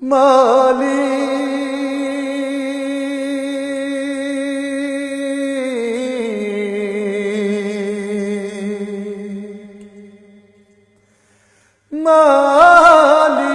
মালি মালি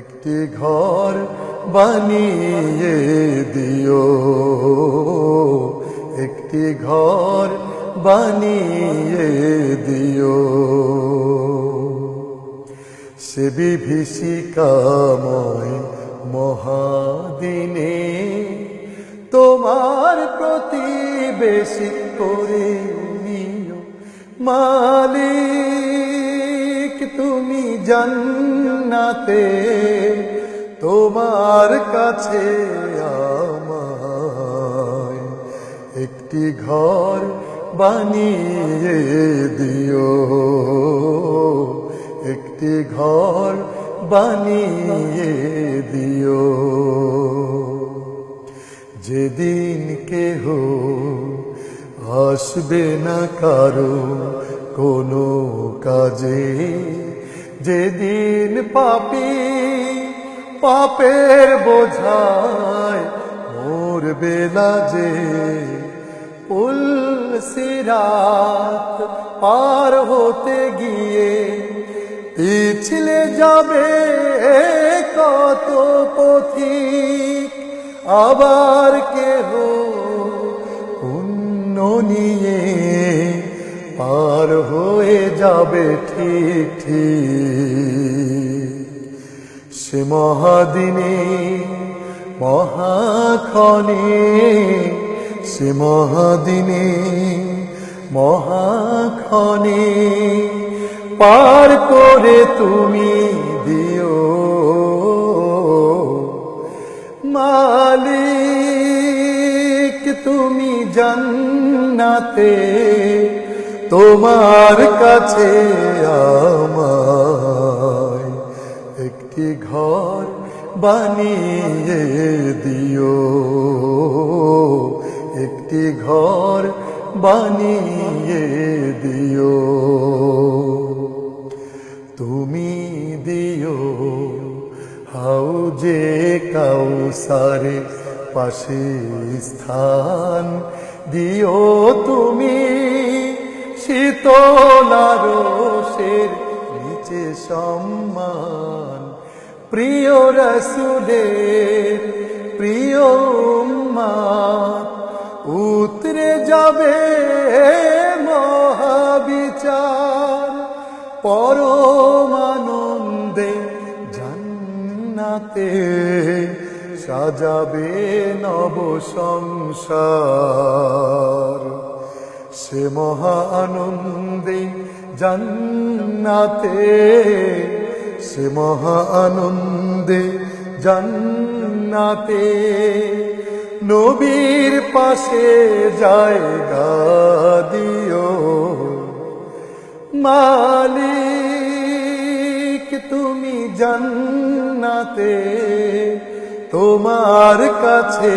একটি ঘর বানিয়ে দিও। একটি ঘর বানিয়ে দিও। সে বিভীষিকাময় মহাদিনে তোমার প্রতিবেশী করে নিও। মালিক তুমি জান্নাতে, তোমার কাছে আমায় একটি ঘর বানিয়ে দিও। একটি ঘর বানিয়ে দিও। যেদিন কেহ আসবে না কারও কোনো কাজে যেদিন পাপি পাপের বোঝায় মোর বেলা যে উল সিরাত পার হতে গিয়ে পিছলে যাবে কত পথিক? আবার কেহ নিয়ে পার হয়ে যাবে ঠিক ঠিক সে মহাদিনে, মহাক্ষণে, সে মহাদিনে, মহাক্ষণে পার করে তুমি দিও। মালিক, তুমি জান্নাতে তোমার কাছে আমায় একটি ঘর বানিয়ে দিও। একটি ঘর বানিয়ে দিও। তুমি দিও হাউ হাউজে কাউসারে পাশে স্থান দিও তুমি। শীতলারসের নিচে সম্মান। প্রিয় রসুলের প্রিয় উতরে যাবে মহাবিচার। পরমানন্দে জান্নাতে সাজাবে নব সংসার সে মহা আনন্দে জান্নাতে, সে মহা আনন্দে জান্নাতে। নবীর পাশে জায়গা দিও, মালিক তুমি জান্নাতে, তোমার কাছে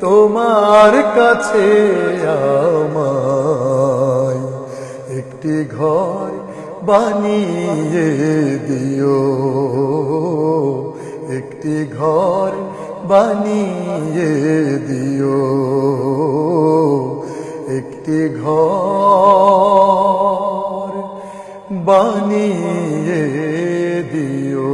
তোমার কাছে আমায় একটি ঘর বানিয়ে দিও। একটি ঘর বানিয়ে দিও। একটি ঘর বানিয়ে দিও।